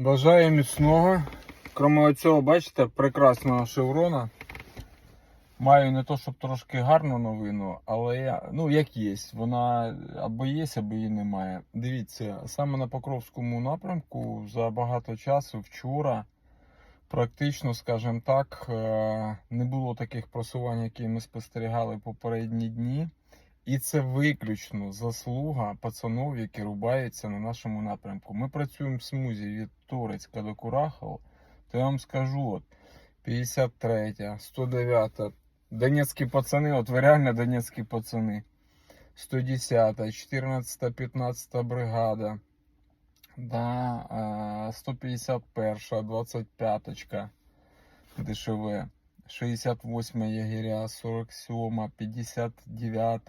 Бажаю міцного. Крім цього, бачите, прекрасного шеврона. Маю не то, щоб трошки гарну новину, але я, ну як є, вона або є, або її немає. Дивіться, саме на Покровському напрямку за багато часу вчора, практично, скажімо так, е, не було таких просувань, які ми спостерігали попередні дні. І це виключно заслуга пацанов, які рубаються на нашому напрямку. Ми працюємо в смузі від Турецька до Курахова, то я вам скажу, от 53, 109, донецькі пацани, от ви реально донецькі пацани. 110, 14, 15 бригада, да, е, 151, 25 ДШВ. 68 ягеря, 47, 59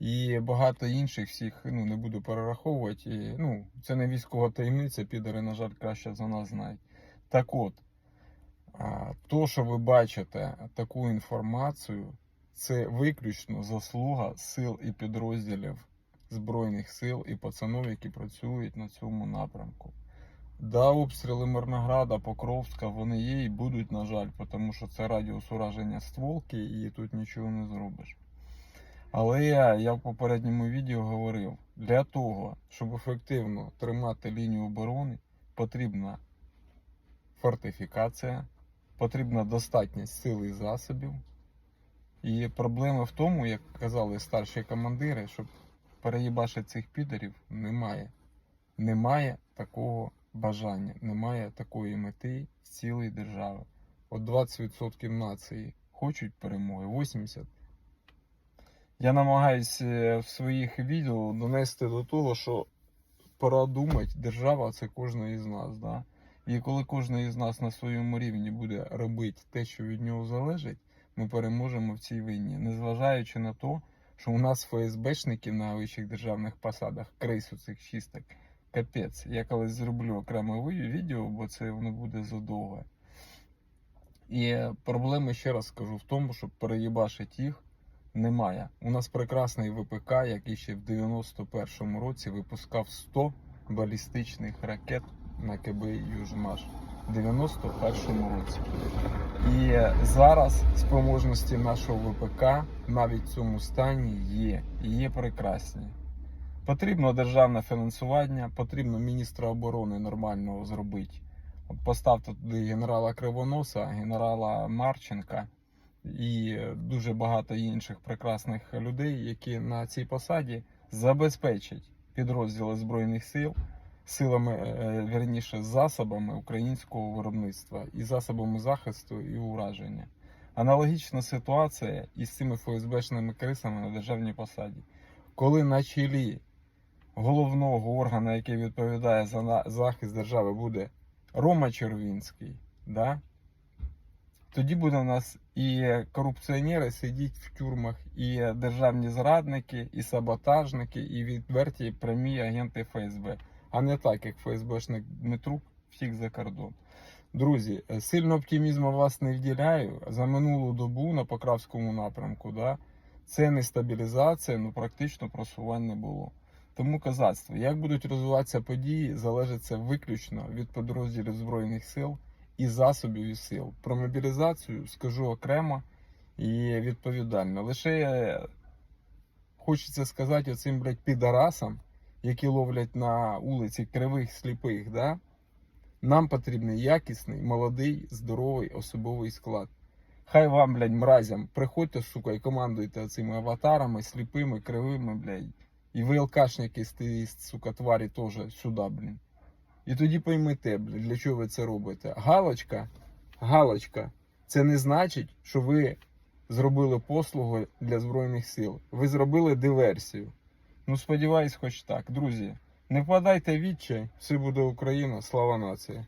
і багато інших всіх, ну не буду перераховувати. І, ну, це не військова таємниця, підери, на жаль, краще за нас знають. Так от, то, що ви бачите таку інформацію, це виключно заслуга сил і підрозділів Збройних сил і пацанів, які працюють на цьому напрямку. Да, обстріли Мирнограда, Покровська, вони є і будуть, на жаль, тому що це радіус ураження стволки і тут нічого не зробиш. Але я, в попередньому відео говорив, для того, щоб ефективно тримати лінію оборони, потрібна фортифікація, потрібна достатність сил і засобів. І проблема в тому, як казали старші командири, щоб переїбашити цих підерів, немає. Немає такого бажання, немає такої мети з цілої держави. От 20% нації хочуть перемоги, 80%. Я намагаюся в своїх відео донести до того, що пора думати, держава це кожен із нас. Да? І коли кожен із нас на своєму рівні буде робити те, що від нього залежить, ми переможемо в цій війні, незважаючи на те, що у нас ФСБшники на вищих державних посадах, крейсу цих чисток, Капець, я колись зроблю окреме відео, бо це воно буде задовго. І проблеми, ще раз скажу, в тому, щоб переїбашити їх, немає. У нас прекрасний ВПК, який ще в 91-му році випускав 100 балістичних ракет на КБ Южмаш. В 91-му році. І зараз спроможності нашого ВПК навіть в цьому стані є. Є прекрасні. Потрібно державне фінансування, потрібно міністра оборони нормального зробити. От Поставте туди генерала Кривоноса, генерала Марченка і дуже багато інших прекрасних людей, які на цій посаді забезпечать підрозділи Збройних сил силами, е, вірніше, засобами українського виробництва і засобами захисту і ураження. Аналогічна ситуація із цими ФСБшними крисами на державній посаді. Коли на чолі головного органу, який відповідає за захист держави, буде Рома Червінський, да? тоді буде у нас і корупціонери сидіти в тюрмах, і державні зрадники, і саботажники, і відверті прямі агенти ФСБ. А не так, як ФСБшник Дмитрук втік за кордон. Друзі, сильно оптимізму вас не вділяю. За минулу добу на Покравському напрямку, да, це не стабілізація, ну практично просувань не було. Тому казацтво, як будуть розвиватися події, залежить це виключно від підрозділів Збройних сил і засобів і сил. Про мобілізацію скажу окремо і відповідально. Лише е, хочеться сказати оцим, блядь, підарасам, які ловлять на вулиці кривих сліпих, да? нам потрібний якісний, молодий, здоровий особовий склад. Хай вам, блядь, мразям, приходьте, сука, і командуйте цими аватарами, сліпими, кривими, блядь. І ви алкашники тієї, сука, тварі теж сюди, блін. І тоді поймете, блін, для чого ви це робите. Галочка, галочка, це не значить, що ви зробили послугу для Збройних сил. Ви зробили диверсію. Ну, сподіваюсь, хоч так. Друзі, не впадайте відчай, все буде Україна, слава нації.